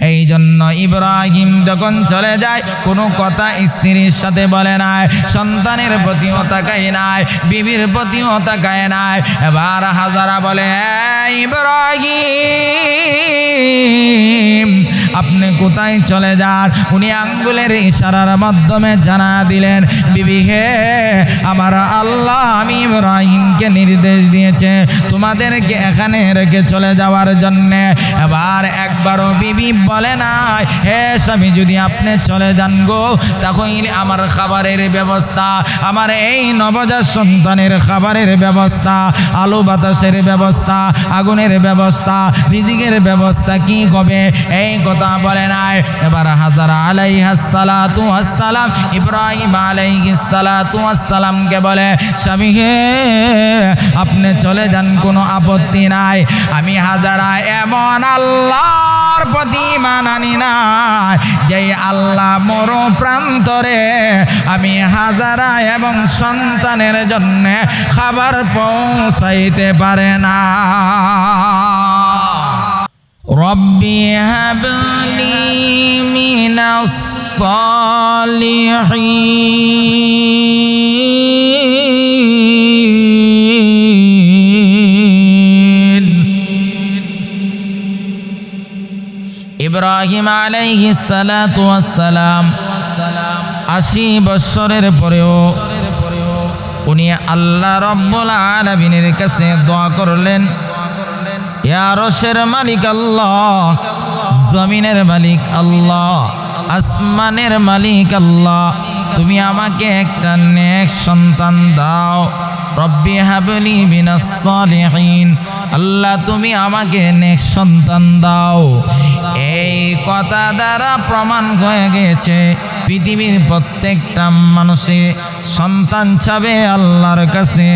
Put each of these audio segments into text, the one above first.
এই জন্য ইব্রাহিম যখন চলে যায়, কোনো কথা স্ত্রীর সাথে বলে নাই, সন্তানের প্রতিও তাকায় নাই, বিবির প্রতিও তাকায় নাই। এবার হাজারা বলে "এই ইব্রাহিম আপনি কোথায় চলে যান? উনি আঙ্গুলের ইশারার মাধ্যমে জানা দিলেন, বিবি হে, আমার আল্লাহ আমি ইব্রাহিমকে নির্দেশ দিয়েছে তোমাদেরকে এখানে রেখে চলে যাওয়ার জন্য। এবার একবারও বিবি বলে নাই, হে স্বামী, যদি আপনি চলে যান গো, তখন আমার খাবারের ব্যবস্থা, আমার এই নবজাত সন্তানের খাবারের ব্যবস্থা, আলো বাতাসের ব্যবস্থা, আগুনের ব্যবস্থা, রিজিকের ব্যবস্থা কি হবে? এই কথা বলে নাই। এবার হাজার আলাইহাসালাতু আসসালাম ইব্রাহিম আলাইহিস সালাতু আসসালামকে বলে, স্বামী হে, আপনি চলে যান, কোনো আপত্তি নাই। আমি হাজারা এমন আল্লাহর প্রতি মানানি নাই যে আল্লাহ মোর প্রান্তরে আমি হাজারা এবং সন্তানের জন্য খাবার পৌঁছাইতে পারে না। রব্বি হাবলি মিনাস সালিহিন। ইব্রাহিম আলাইহিস সালাতু ওয়াসসালাম আশি বৎসরের পরেও উনি আল্লাহ রব্বুল আলামিনের কাছে দোয়া করলেন। ইয়া রশের মালিক আল্লাহ, জমিনের মালিক আল্লাহ, আসমানের মালিক আল্লাহ, তুমি আমাকে একটা নেক সন্তান দাও। রব্বি হাবলি বিনাস সালিহিন, আল্লাহ তুমি আমাকে নেক সন্তান দাও। এই কথা দ্বারা প্রমাণ হয়ে গেছে, পৃথিবীর প্রত্যেকটা মানুষে সন্তান চাবে আল্লাহর কাছে।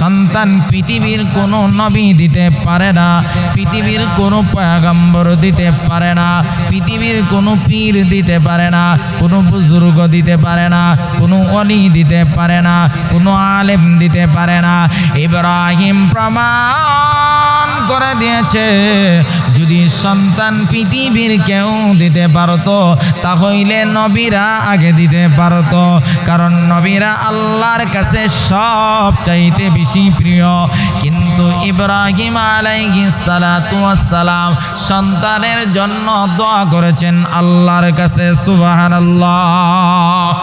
সন্তান পৃথিবীর কোনো নবী দিতে পারে না, পৃথিবীর কোনো পয়াগম্বর দিতে পারে না, পৃথিবীর কোনো পীর দিতে পারে না, কোনো বুজুর্গ দিতে পারে না, কোনো অলি দিতে পারে না, কোনো আলেম দিতে পারে না। ইব্রাহিম প্রমাণ করে দিয়েছে। যদি সন্তান পৃথিবীর কেউ দিতে পারতো, তাহলে নবীরা আগে দিতে পারতো। কারণ নবীরা আল্লাহর কাছে সব চাইতে বেশি প্রিয়। কিন্তু ইব্রাহিম ওয়াসসালাম সন্তানের জন্য দোয়া করেছেন আল্লাহর কাছে, সুবহানাল্লাহ।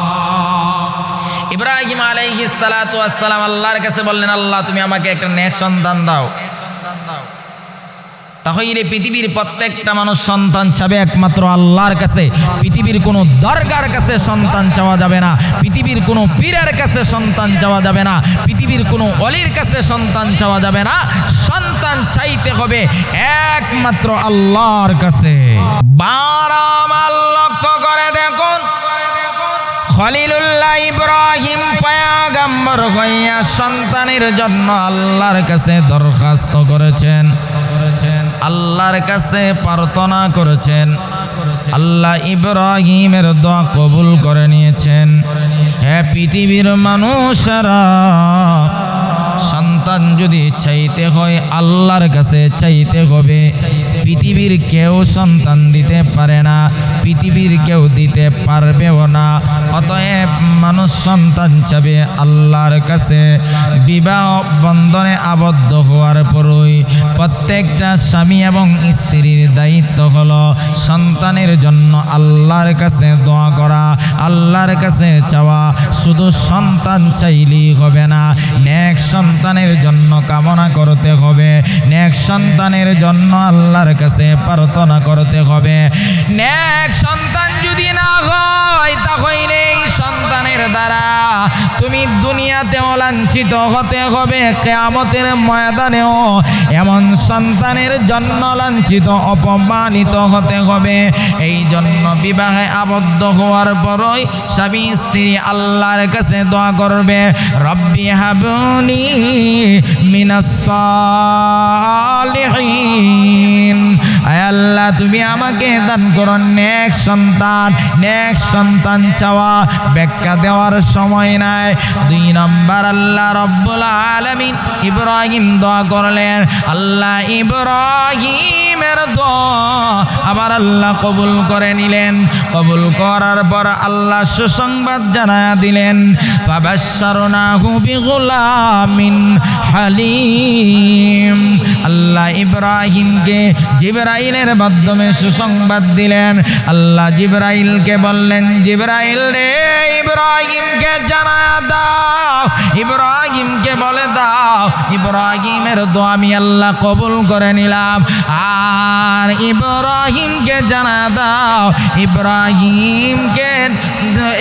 ইব্রাহিম আলাইহিস সালাতু ওয়াসসালাম আল্লাহর কাছে বললেন, আল্লাহ, তুমি আমাকে একটা নেক সন্তান দাও। তাহলে পৃথিবীর প্রত্যেকটা মানুষ সন্তান চাবে একমাত্র আল্লাহর কাছে। পৃথিবীর কোনো দরগার কাছে সন্তান চাওয়া যাবে না। পৃথিবীর কোনো পীরের কাছে সন্তান চাওয়া যাবে না। পৃথিবীর কোনো অলির কাছে সন্তান চাওয়া যাবে না। সন্তান চাইতে হবে একমাত্র আল্লাহর কাছে। বারামাল খলিলুল্লাহ ইব্রাহিম পয়াগম্বর হইয়া সন্তানের জন্য আল্লাহর কাছে দরখাস্ত করেছেন। আল্লাহর কাছে প্রার্থনা করেছেন। আল্লাহ ইব্রাহিমের দোয়া কবুল করে নিয়েছেন। হ্যাঁ পৃথিবীর মানুষেরা সন্তান যদি চাইতে হয় আল্লাহর কাছে চাইতে হবে। পৃথিবীর কেউ সন্তান দিতে পারে না, পৃথিবীর কেউ দিতে পারবেও না। অতএব মানুষ সন্তান চাবে আল্লাহর কাছে। বিবাহ বন্ধনে আবদ্ধ হওয়ার পরই প্রত্যেকটা স্বামী এবং স্ত্রীর দায়িত্ব হলো সন্তানের জন্য আল্লাহর কাছে দোয়া করা, আল্লাহর কাছে চাওয়া। শুধু সন্তান চাইলেই হবে না, নেক সন্তানের জন্য কামনা করতে হবে। নেক সন্তানের জন্য আল্লাহর কাছে প্রার্থনা করতে হবে। নেক সন্তান যদি না হয়, তাহলে এই সন্তানের দ্বারা তুমি দুনিয়াতেও লাঞ্ছিত হতে হবে, কেয়ামতের ময়দানেও এমন সন্তানের জন্য লাঞ্ছিত, অপমানিত হতে হবে। এই জন্য বিবাহে আবদ্ধ হওয়ার পরই স্বামী, স্ত্রী আল্লাহর কাছে দোয়া করবে, রব্বি হাবুনি মিনাস আল্লাহ, তুমি আমাকে দান করো। নেক সন্তান নেক সন্তান চাওয়া। ব্যাখ্যা দেওয়ার সময় নাই। দুই নম্বর, আল্লাহ রব্বুল আলামিন ইব্রাহিম দোয়া করলেন। আল্লাহ ইব্রাহিম ইব্রাহিমের দোয়া আবার আল্লাহ কবুল করে নিলেন। কবুল করার পর আল্লাহ সুসংবাদ জানায়া দিলেন। ফাবাশশারনাহু বিগুলামিন হালিম। আল্লাহ ইব্রাহিমকে জিবরাইলের মাধ্যমে সুসংবাদ দিলেন। আল্লাহ জিবরাইলকে বললেন, জিবরাইল রে, ইব্রাহিমকে জানা দাও, ইব্রাহিমকে বলে দাও, ইব্রাহিমের দোয়া আমি আল্লাহ কবুল করে নিলাম। আর ইব্রাহিমকে জানা দাও, ইব্রাহিমকে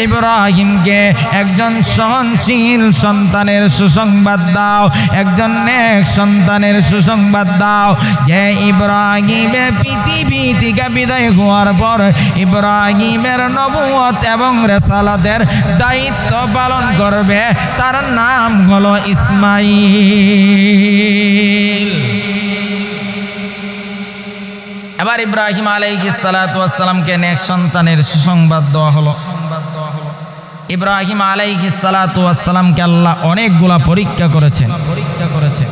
ইব্রাহিমকে একজন সহনশীল সন্তানের সুসংবাদ দাও, একজন নেক সন্তানের সুসংবাদ দাও যে ইব্রাহিমে পৃথিবী থেকে বিদায় হওয়ার পর ইব্রাহিমের নবুয়ত এবং রেসালাদের দায়িত্ব পালন করবে। তার নাম হলো ইসমাইল এবার ইব্রাহিম আলাইহিস সালাতামকে নেক সন্তানের সুসংবাদ দেওয়া হলো। ইব্রাহিম আলাইহিস সালাতামকে আল্লাহ অনেকগুলা পরীক্ষা করেছেন পরীক্ষা করেছেন।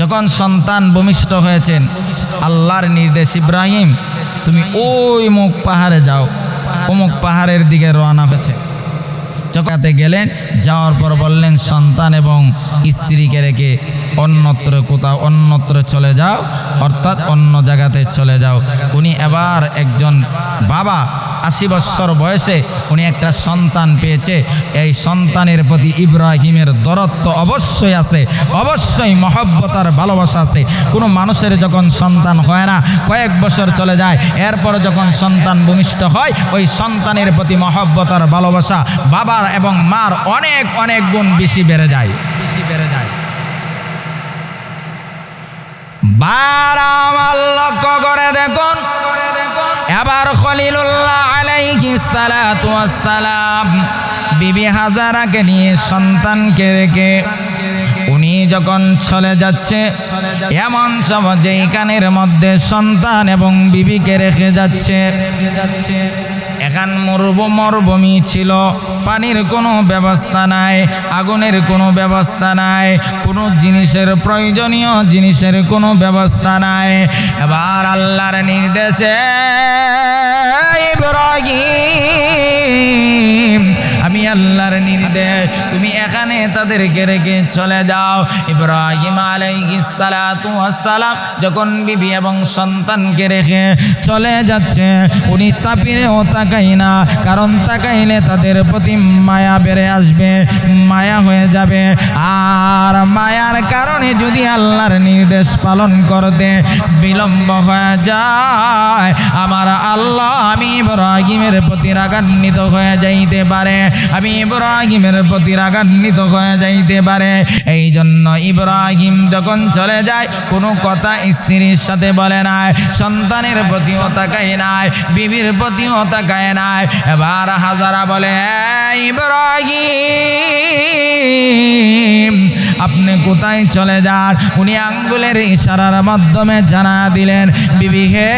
যখন সন্তান ভূমিষ্ঠ হয়েছেন, আল্লাহর নির্দেশ, ইব্রাহিম, তুমি ওই মুখ পাহাড়ে যাও। অমুক পাহাড়ের দিকে রওনা হয়েছে। চকাতে গেলেন, যাওয়ার পর বললেন, সন্তান এবং স্ত্রীকে রেখে অন্যত্র কোথাও, অন্যত্র চলে যাও, অর্থাৎ অন্য জায়গাতে চলে যাও। উনি এবার একজন বাবা আশি বৎসর বয়সে উনি একটা সন্তান পেয়েছে। এই সন্তানের প্রতি ইব্রাহিমের দরত্ব অবশ্যই আছে, অবশ্যই মহব্বতার ভালোবাসা আছে। কোনো মানুষের যখন সন্তান হয় না, কয়েক বছর চলে যায়, এরপর যখন সন্তান ভূমিষ্ঠ হয়, ওই সন্তানের প্রতি মহব্বতার ভালোবাসা বাবার এবং মার অনেক অনেক গুণ বেশি বেড়ে যায়। বেশি বেড়ে যায়। বারামাল লক্ষ্য করে দেখুন। এবার খলিলুল্লাহ আলাইহিস সালাতু ওয়াসসালাম। বিবি হাজারাকে নিয়ে সন্তানকে রেখে উনি যখন চলে যাচ্ছে, এমন সময় যেইখানের মধ্যে সন্তান এবং বিবিকে রেখে যাচ্ছে, এখান মরুভ মরুভূমি ছিল, পানির কোনো ব্যবস্থা নাই, আগুনের কোনো ব্যবস্থা নাই, কোনো জিনিসের প্রয়োজনীয় জিনিসের কোনো ব্যবস্থা নাই। এবার আল্লাহর নির্দেশে ইব্রাহিম আমি আল্লাহর নির্দেশ। তুমি এখানে তাদেরকে রেখে চলে যাও। ইব্রাহিম আলাইসালাম যখন বিবি এবং সন্তানকে রেখে চলে যাচ্ছে, উনি তাপিরেও তাকাই না, কারণ তাকাইলে তাদের প্রতি মায়া বেড়ে আসবে, মায়া হয়ে যাবে। আর মায়ার কারণে যদি আল্লাহর নির্দেশ পালন করতে বিলম্ব হয়ে যায়, আমার আল্লাহ আমি ইব্রাহিমের প্রতি রাগান্বিত হয়ে যাইতে পারে। আমি ইব্রাহিমের প্রতি রাগান্বিত হয়ে যাইতে পারে। এই জন্য ইব্রাহিম যখন চলে যায়, কোনো কথা স্ত্রীর সাথে বলে নাই, সন্তানের প্রতিও তাকায় নাই, বিবির প্রতিও তাকায় নাই। এবার হাজারা বলে "এই ইব্রাহিম! আপনি কোথায় চলে যান? উনি আঙ্গুলের ইশারার মাধ্যমে জানা দিলেন, বিবি হে,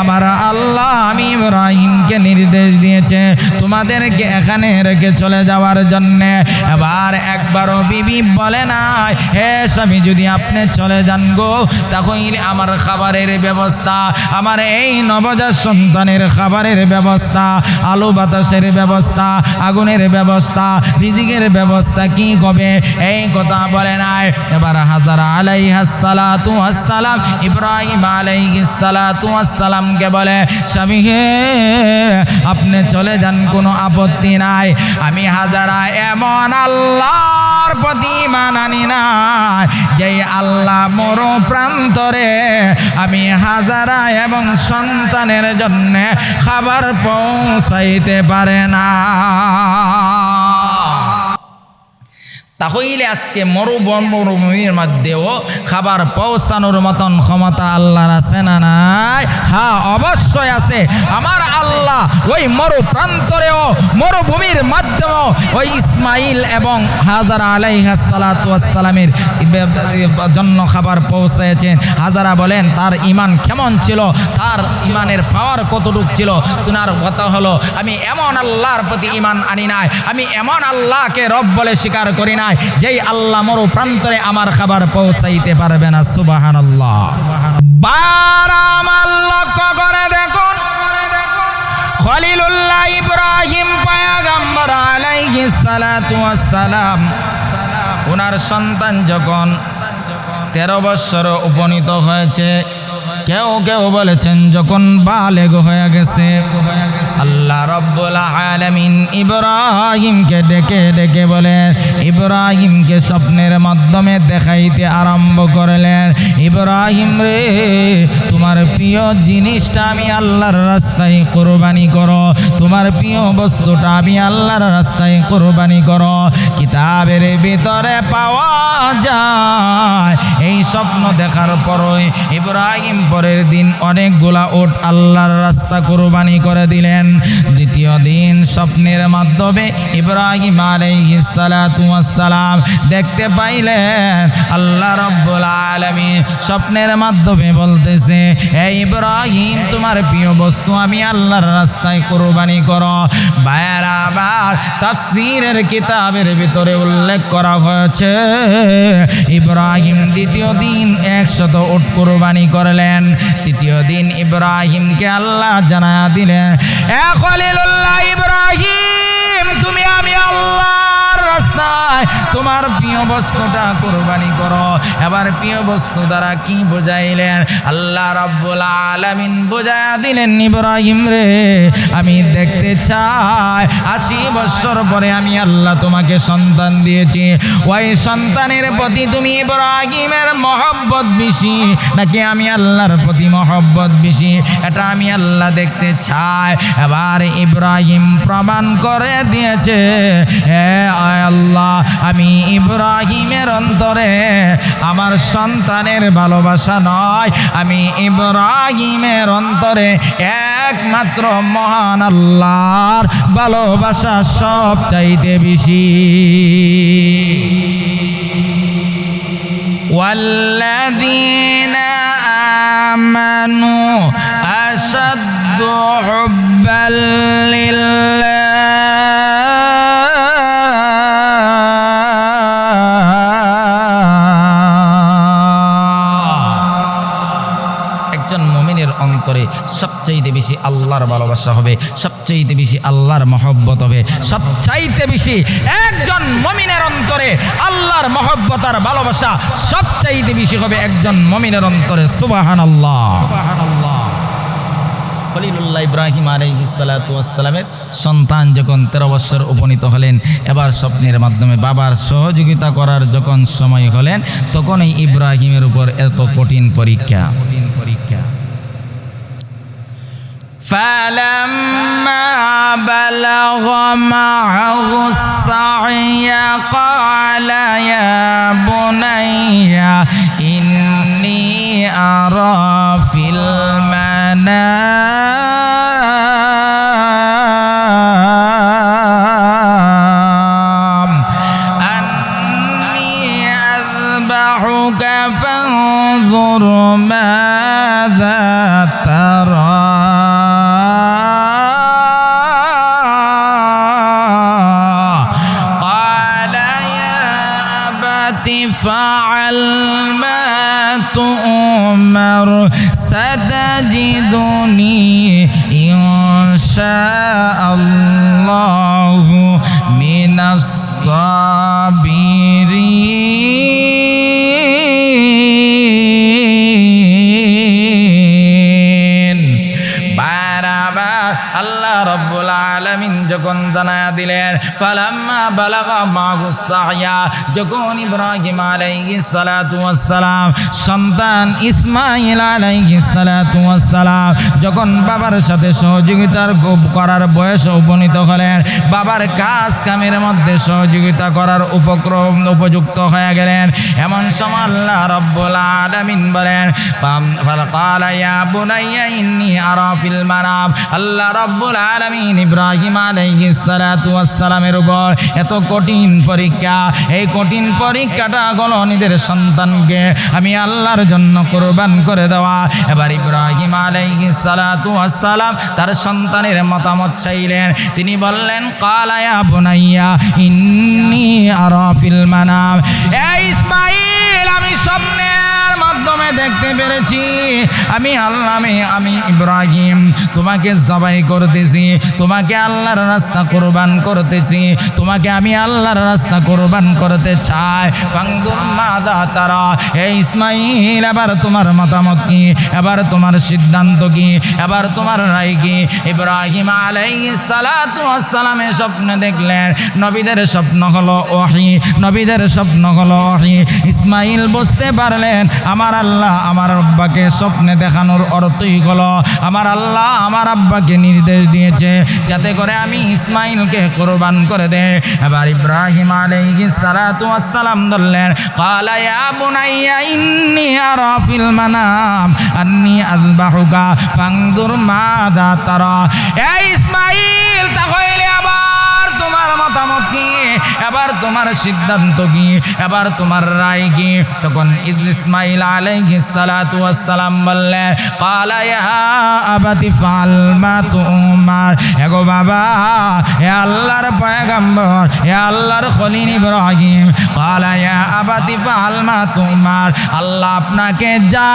আমার আল্লাহ আমি ইব্রাহিমকে নির্দেশ দিয়েছে তোমাদেরকে এখানে রেখে চলে যাওয়ার জন্যে। এবার একবারও বিবি বলে নাই, হে স্বামী, যদি আপনি চলে যান গো, তখন আমার খাবারের ব্যবস্থা, আমার এই নবজাত সন্তানের খাবারের ব্যবস্থা, আলু বাতাসের ব্যবস্থা, আগুনের ব্যবস্থা, রিজিকের ব্যবস্থা কি হবে? এই কথা বলে নাই। এবার হাজার আলাই হাসালাতু আসসালাম ইব্রাহিম আসসালামকে বলে, স্বামী হে, আপনি চলে যান, কোনো আপত্তি নাই। আমি হাজারা এমন আল্লাহর প্রতি মানানি নাই যে আল্লাহ মোর প্রান্তরে আমি হাজারা এবং সন্তানের জন্য খাবার পৌঁছাইতে পারে না। তাহলে আজকে মরুবন মরুভূমির মধ্যেও খাবার পৌঁছানোর মতন ক্ষমতা আল্লাহর আছে না নাই? হ্যাঁ অবশ্যই আছে। আমার আল্লাহ ওই মরু প্রান্তরেও মরুভূমির মাধ্যমেও ওই ইসমাইল এবং হাজার আলাইহাসালামের জন্য খাবার পৌঁছেছেন। হাজারা বলেন, তার ইমান কেমন ছিল? তার ইমানের পাওয়ার কতটুক ছিল? তোমার কথা হলো, আমি এমন আল্লাহর প্রতি ইমান আনি নাই। আমি এমন আল্লাহকে রব বলে স্বীকার করি নাই, যেই আল্লাহ মরু প্রান্তরে আমার খাবার পৌঁছাইতে পারবে না সুবাহান আল্লাহ করে দেখুন ওনার সন্তান যখন তেরো বৎসর উপনীত হয়েছে কেউ কেউ বলেছেন, যখন বালেগ হয়ে গেছে, আল্লাহ রব্বুল আলামিন ইব্রাহিমকে ডেকে ডেকে বলেন ইব্রাহিমকে স্বপ্নের মাধ্যমে দেখাইতে আরম্ভ করলেন। ইব্রাহিম রে, তোমার প্রিয় জিনিসটা আমি আল্লাহর রাস্তায় কোরবানি করো। তোমার প্রিয় বস্তুটা আমি আল্লাহর রাস্তায় কোরবানি করো। কিতাবের ভিতরে পাওয়া যায়, এই স্বপ্ন দেখার পরই ইব্রাহিম পরের দিন অনেকগুলা ওট আল্লাহর রাস্তা কোরবানি করে দিলেন। দ্বিতীয় দিন স্বপ্নের মাধ্যমে ইব্রাহিম আলাইহিস সালাতু ওয়াস সালাম দেখতে পাইলেন, আল্লাহ রব্বুল আলামিন স্বপ্নের মাধ্যমে বলতেছে এই ইব্রাহিম, তোমার প্রিয় বস্তু আমি আল্লাহর রাস্তায় কোরবানি করো। বায়ার আবার তাফসীরের কিতাবের ভিতরে উল্লেখ করা হয়েছে, ইব্রাহিম দ্বিতীয় দিন একশত উট কোরবানি করলেন। তৃতীয় দিন ইব্রাহিমকে আল্লাহ জানা দিলেন। এ খলিলুল্লাহ ইব্রাহিম তুমি আমি আল্লাহর রাস্তায় তোমার প্রিয় বস্তুটা কোরবানি করো। এবার প্রিয় বস্তু দ্বারা কি বুঝাইলেন? আল্লাহ রাব্বুল আলামিন বুঝায়া দিলেন, ইব্রাহিম রে, আমি দেখতে চাই, আশি বছর পরে আমি আল্লাহ তোমাকে সন্তান দিয়েছি। ওই সন্তানের প্রতি তুমি ইব্রাহিমের মহব্বত বেশি, নাকি আমি আল্লাহর প্রতি মহব্বত বেশি? এটা আমি আল্লাহ দেখতে চাই। এবার ইব্রাহিম প্রমাণ করে দিয়েছে, হে আল্লাহ আমি ইব্রাহিমের অন্তরে আমার সন্তানের ভালোবাসা নয় আমি ইব্রাহিমের অন্তরে একমাত্র মহান আল্লাহর ভালোবাসা সব চাইতে বেশি والذين آمنوا أشد حبا لله একজন মমিনের অন্তরে সবচাইতে বেশি আল্লাহর ভালোবাসা হবে, সবচাইতে বেশি আল্লাহর মহব্বত হবে, সবচাইতে বেশি একজন মমিনের অন্তরে আল্লাহর মহব্বতার ভালোবাসা সবচাইতে বেশি হবে একজন মমিনের অন্তরে সুবাহান আল্লাহ খলিলুল্লাহ ইব্রাহিম আলাইসালামের সন্তান যখন তেরো বছর উপনীত হলেন এবার স্বপ্নের মাধ্যমে বাবার সহযোগিতা করার যখন সময় হলেন তখনই ইব্রাহিমের উপর এত কঠিন পরীক্ষা কঠিন পরীক্ষা فلما بلغ معه السعي قال يا بني إني أرى في المنام شاء الله من الصابرين জানায়া দিলেন, ফালাম্মা বালাগা মাহুস সাহয়া যখন ইব্রাহিম আলাইহিস সালাতু ওয়াস সালাম সন্তান ইসমাইল আলাইহিস সালাতু ওয়াস সালাম যখন বাবার সাথে সহযোগিতার গো- করার বয়স উপনীত হলেন, বাবার কাজ কামের মধ্যে সহযোগিতা করার উপক্রম উপযুক্ত হয়ে গেলেন। এমন সময় আল্লাহ রব্বুল আলামিন বলেন, ফাম- ইয়া বুনাইয়া ইন্নী আরা ফিল মানাম আল্লাহ রব্বুল আলামিন ইব্রাহিম আলাইহিস সালাতু ওয়াস সালামের উপর এত কঠিন পরীক্ষা। এই কঠিন পরীক্ষাটা হলো নিজের সন্তানকে আমি আল্লাহর জন্য কোরবান করে দেওয়া। এবার ইব্রাহিম আলাইহিস সালাতু ওয়াস সালাম তার সন্তানের মতামত চাইলেন। তিনি বললেন কালায়া বুনাইয়া, ইন্নী আরা মানাম। এ ইসমাইল আমি স্বপ্নের মাধ্যমে দেখতে পেরেছি। আমি আল্লাহ আমি ইব্রাহিম, তোমাকে জবাই করতেছি, তোমাকে আল্লাহর রাস্তা কোরবান করতেছি, তোমাকে আমি আল্লাহর রাস্তা কোরবান করতে চাই। তারা, হে ইসমাইল, এবার তোমার মতামত কি? এবার তোমার সিদ্ধান্ত কি? এবার তোমার রায় কি? ইব্রাহিম আলাইহিস সালাতু সালামের স্বপ্ন দেখলেন, নবীদের স্বপ্ন হলো ওহি নবীদের স্বপ্ন হলো ওহি ইসমাইল বুঝতে পারলেন, আমার আল্লাহ আমার আব্বাকে স্বপ্নে দেখানোর অর্থই হলো, আমার আল্লাহ আমার আব্বাকে নির্দেশ দিয়েছে, যাতে করে আমি ইসমাইলকে কোরবান করে দে। এবার ইব্রাহিম আলাইহিস সালাতু ওয়াস সালাম বললেন ক্বালা ইয়া বুনাইয়া ইন্নী আরা ফিল মানাম, আন্নী আযবাহুকা, ফাংদুর মাযা তারা। এই ইসমাইল, তাহলে আবার তোমার মতামত কি? এবার তোমার সিদ্ধান্ত কি? এবার তোমার রায় কি? তখন ইসমাইল আলাইহিস সালাতু ওয়াস সালাম বললেন ক্বালা ইয়া আবাতি ফাল মা তুমার এগো বাবা হে আল্লাহর পয়গম্বর হে আল্লাহর খলিল ইব্রাহিম। ক্বালা ইয়া আবাতি ফাল মা তুমার আল্লাহ আপনাকে যা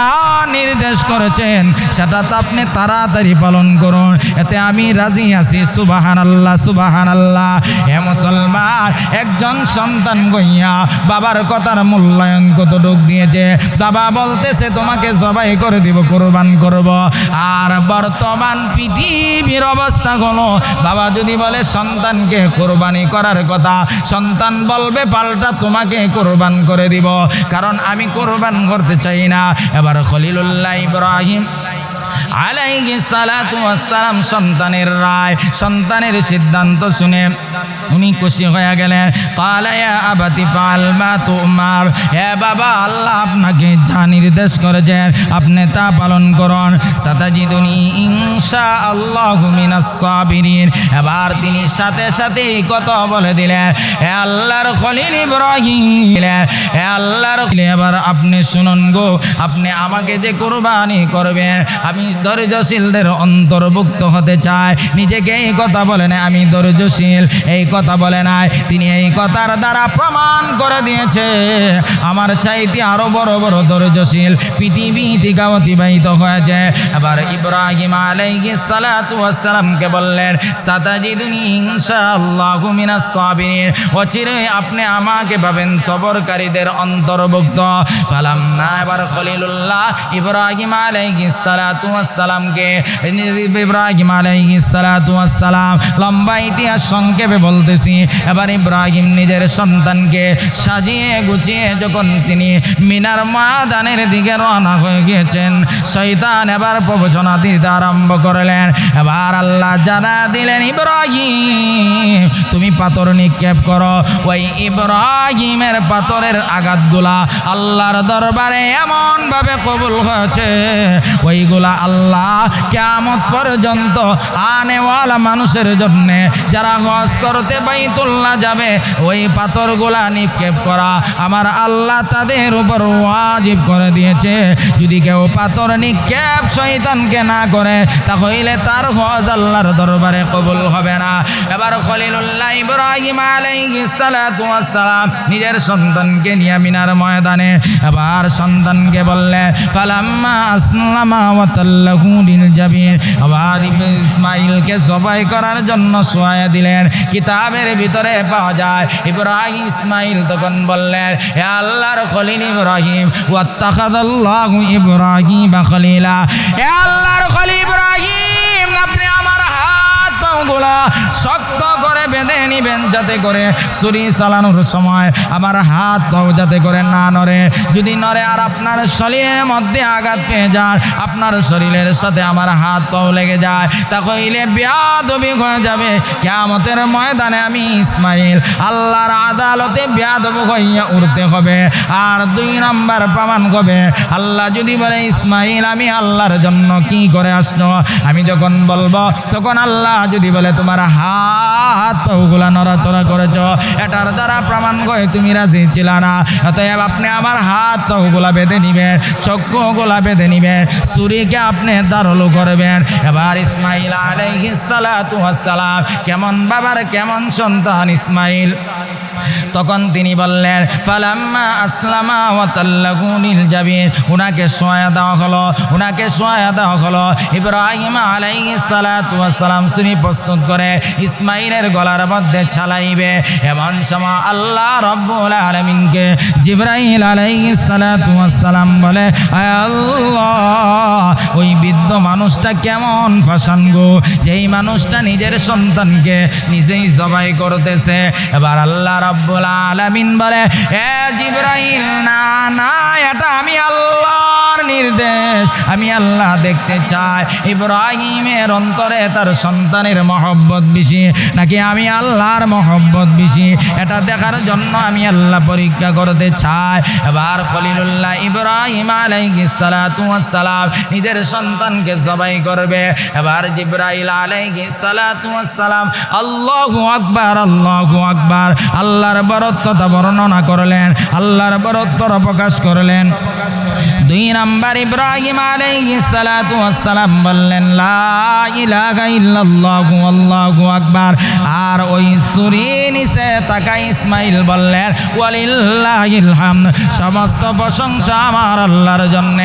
নির্দেশ করেছেন, সেটা তো আপনি তাড়াতাড়ি পালন করুন। এতে আমি রাজি আছি সুবাহান আল্লাহ সুবাহান আল্লাহ হে মুসলমান একজন সন্তান গইয়া বাবার কথার মূল্যায়ন কত কতটুক দিয়েছে? বাবা বলতেছে, তোমাকে জবাই করে দিব, কোরবান করব। আর বর্তমান পৃথিবীর অবস্থা হলো, বাবা যদি বলে, সন্তানকে কোরবানি করার কথা। সন্তান বলবে, পাল্টা তোমাকে কোরবান করে দিব, কারণ আমি কোরবান করতে চাই না। এবার খলিলুল্লাহ ইব্রাহিম আলাইহি সালাতু ওয়াসসালাম সন্তানের রায়, সন্তানের সিদ্ধান্ত শুনে উনি খুশি হয়ে গেলেন। কালা ইয়া আবাতি ফাল মা তুমার। হে বাবা, আল্লাহ আপনাকে যা নির্দেশ করেছেন, আপনি তা পালন করুন। সাতাজিদুনি ইনশা আল্লাহু মিনাস সাবিরিন। এবার তিনি সাথে সাথে কথা বলে দিলেন, হে আল্লাহর খলিল ইব্রাহিম, হে আল্লাহর এবার আপনি শুনুন গো, আপনি আমাকে যে কোরবানি করবেন, আমি ধৈর্যশীলদের অন্তর্ভুক্ত হতে চাই। নিজেকে এই কথা বলে না আমি ধৈর্যশীল। এই কথা বলে নাই। তিনি এই কথার দ্বারা প্রমাণ করে দিয়েছে। আমার চাইতে আরও বড় বড় ধৈর্যশীল পৃথিবী থেকে অতিবাহিত হয়েছে। এবার ইব্রাহিম আলাইহিস সালাতু ওয়াস সালামকে বললেন, সাতাজিদুনি ইনশাআল্লাহু মিনাস সাবিরিন। অচিরে আপনি আমাকে পাবেন সবরকারীদের অন্তর্ভুক্ত। ফালাম্মা এবার খলিলুল্লাহ ইব্রাহিম আলাইহিস সালাতু ওয়াস সালামকে, ইব্রাহিম আলাইহিস সালাতু ওয়াস সালাম লম্বা ইতিহাস সংক্ষেপে বলতেছি, এবার ইব্রাহিম নিজের সন্তানকে সাজিয়ে গুছিয়ে যখন তিনি মিনার ময়দানের দিকে রওনা হয়ে গিয়েছেন, শয়তান এবার প্রবচনা দিতে আরম্ভ করলেন। এবার আল্লাহ জানা দিলেন, ইব্রাহিম, তুমি পাথর নিক্ষেপ করো। ওই ইব্রাহিমের পাথরের আঘাতগুলা আল্লাহর দরবারে এমন ভাবে কবুল হয়েছে, ওইগুলা আল্লাহ কেমত পর্যন্ত আনেওয়ালা মানুষের জন্যে যারা হজ করতে বাইতুল্লাহ যাবে, ওই পাথরগুলা নিক্ষেপ করা আমার আল্লাহ তাদের উপর ওয়াজিব করে দিয়েছে। যদি কেউ পাথর নিক্ষেপ শয়তানকে না করে, তাহলে তার হজ আল্লাহর দরবারে কবুল হবে না। এবার খলিলুল্লাহ ইব্রাহিম আলাইহিস সালাতু ওয়াস সালাম নিজের সন্তানকে নিয়ে মিনার ময়দানে, এবার সন্তানকে বললেন ফালাম্মা আসলামা ওয়া তাল্লাহু লিল জাবিন আবার ইসমাইলকে জবাই করার জন্য সোয়া দিলেন। কিতাবের ভিতরে পাওয়া যায়। ইব্রাহিম ইসমাইল তখন বললেন হে আল্লাহর খলিল ইব্রাহিম ওয়াত্তাখাদাল্লাহু ইব্রাহিম খলিলা। হে আল্লাহর খলিল ইব্রাহিম, আপনি আমার হাত পাগুলা শক্ত করে বেঁধে নিবেন যাতে করে ছুরি চালানোর সময় আমার হাত যাতে করে না নড়ে। যদি নড়ে আর আপনার শরীরের মধ্যে আঘাত পেয়ে যান, আপনার শরীরের সাথে আমার হাত পাও লেগে যায়। তাহলে বেয়াদবি হয়ে যাবে। কেমতের ময়দানে আমি ইসমাইল, আল্লাহর আদালতে বেয়াদব হইয়া উঠতে হবে। আর দুই নাম্বার প্রমাণ হবে, আল্লাহ যদি বলে, ইসমাইল, আমি আল্লাহর জন্য কি করে আসছো আমি যখন বলব, তখন আল্লাহ যদি বলে, তোমার হাত পাগুলা নড়াচড়া করেছ, এটার দ্বারা প্রমাণ করে তুমি রাজি ছিল না। অতএব আপনি আমার হাত গোলা বেঁধে নিবেন, চক্ষু গোলা বেঁধে নিবেন সুরিকে আপনি দারলু করবেন। এবার ইসমাইল আলাইহিস সালাম, কেমন বাবার, কেমন সন্তান ইসমাইল? তখন তিনি বললেন, ফালাম্মা আসলামা ওয়াতাল্লাহুনিল জাবিন। উনাকে সোয়া দেওয়া হলো, উনাকে সোয়া দেওয়া হলো। ইব্রাহিম আলাইহিস সালাতু সালাম সুনি প্রস্তুত করে ইসমাইলের গলার মধ্যে ছালাইবে। এমন সময় আল্লাহ রব্বুল আলামিনকে জিব্রাইল আলাইহিস সালাতু সালাম বলে, আয় আল্লাহ, ওই বৃদ্ধ মানুষটা কেমন ফাসান গো? যেই মানুষটা নিজের সন্তানকে নিজেই জবাই করতেছে। এবার আল্লাহ রাব্বুল আলামিন বলে এ জিব্রাইল না না এটা আমি আল্লাহর নির্দেশ আমি আল্লাহ দেখতে চাই। ইব্রাহিমের অন্তরে তার সন্তানের মহব্বত বেশি। নাকি আমি আল্লাহর মহব্বত বেশি? এটা দেখার জন্য আমি আল্লাহ পরীক্ষা করতে চাই। এবার খলিলুল্লাহ ইব্রাহিম আলাইহিস সালাতু ওয়াস সালাম নিজের সন্তানকে জবাই করবে। এবার জিব্রাইল আলাইহিস সালাতু ওয়াস সালাম আল্লাহু আকবার আল্লাহু আকবার। আল্লাহর বরত্বতা বর্ণনা করলেন। আল্লাহর বরত্বর প্রকাশ করলেন। দুই নাম্বার ইব্রাহিম আলাইহিস সালাতু ওয়াস সালাম বললেন আল্লাহু আকবার। আর ওই সূরি নিচে তাকা ইসমাইল বললেন, ওয়ালিল্লাহিল হামদ, সমস্ত প্রশংসা আমার আল্লাহর জন্য।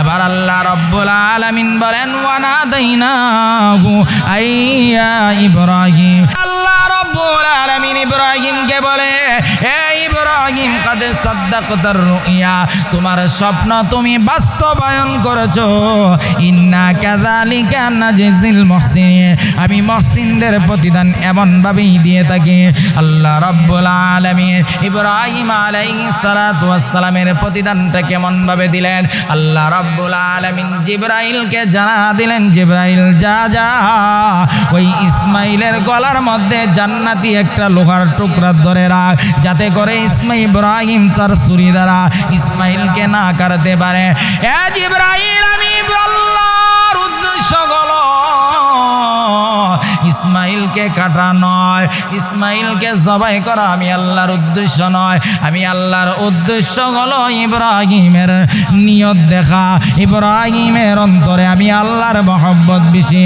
এবার আল্লাহ রব্বুল আলামিন বলেন ওয়ানা দাইনাহু আইয়া ইব্রাহিম। আল্লাহ রব্বুল আলামিন ইব্রাহিমকে বলে হে ইব্রাহিম কাদে রুইয়া? তোমার স্বপ্ন তুমি বাস্তবায়ন করেছ। ইন্না আমি মহসিনদের প্রতিদান এমন ভাবেই দিয়ে থাকি। আল্লাহ রাব্বুল আলামিন ইব্রাহিম আলাইহিস সালাতু প্রতিদানটা কেমন ভাবে দিলেন? আল্লাহ রাব্বুল আলামিন জিব্রাইলকে জানা দিলেন, জিব্রাইল যা যা, ওই ইসমাইলের গলার মধ্যে জান্নাতি একটা লোহার টুকরা ধরে রাখ। যাতে করে ইসমা ইব্রাহিম তার ছুরি দ্বারা ইসমাইলকে না কাটতে পারে এ জিব্রাইল আমি আল্লাহর ইসমাইলকে কাটা নয়। ইসমাইলকে জবাই করা আমি আল্লাহর উদ্দেশ্য নয়। আমি আল্লাহর উদ্দেশ্য হলো ইব্রাহিমের নিয়ত দেখা। ইব্রাহিমের অন্তরে আমি আল্লাহর মহব্বত বেশি,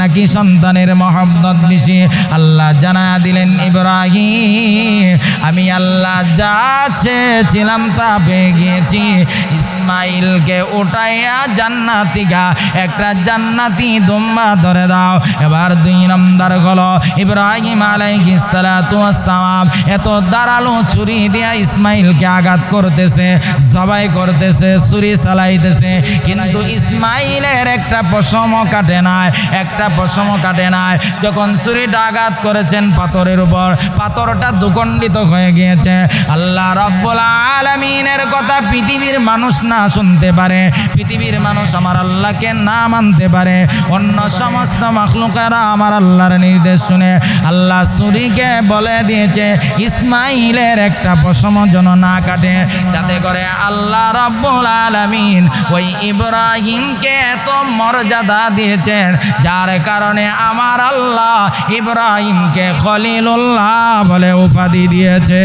নাকি সন্তানের মহব্বত বেশি? আল্লাহ জানা দিলেন, ইব্রাহিম, আমি আল্লাহ যা চেয়েছিলাম তা পেয়ে গিয়েছি। ইসমাইলকে উঠাইয়া জান্নাতিকা একটা জান্নাতি দুম্বা ধরে দাও। এবার দুই নম্বর হলো ইব্রাহিম আলাইহিস সালাতু ওয়াস সালাম এত দাঁড়াল ছুরি দিয়া ইসমাইলকে আঘাত করতেছে, জবাই করতেছে, ছুরি চালাইতেছে, কিন্তু ইসমাইলের একটা পশম কাটে নাই, একটা পশম কাটে নাই। যখন ছুরিটা আঘাত করেছেন পাথরের উপর, পাথরটা দুখণ্ডিত হয়ে গিয়েছে। আল্লাহ রব্বুল আলামিনের কথা পৃথিবীর মানুষ না শুনতে পারে। পৃথিবীর মানুষ আমার আল্লাহকে না মানতে পারে। অন্য সমস্ত মাখলুকেরা আমার আল্লাহর নির্দেশ শুনে আল্লাহ সুরিকে বলে দিয়েছে, ইসমাইলের একটা পশম যেন না কাটে, যাতে করে আল্লাহ রব্বুল আলামিন ওই ইব্রাহিমকে এত মর্যাদা দিয়েছেন, যার কারণে আমার আল্লাহ ইব্রাহিমকে খলিলুল্লাহ বলে উপাধি দিয়েছে।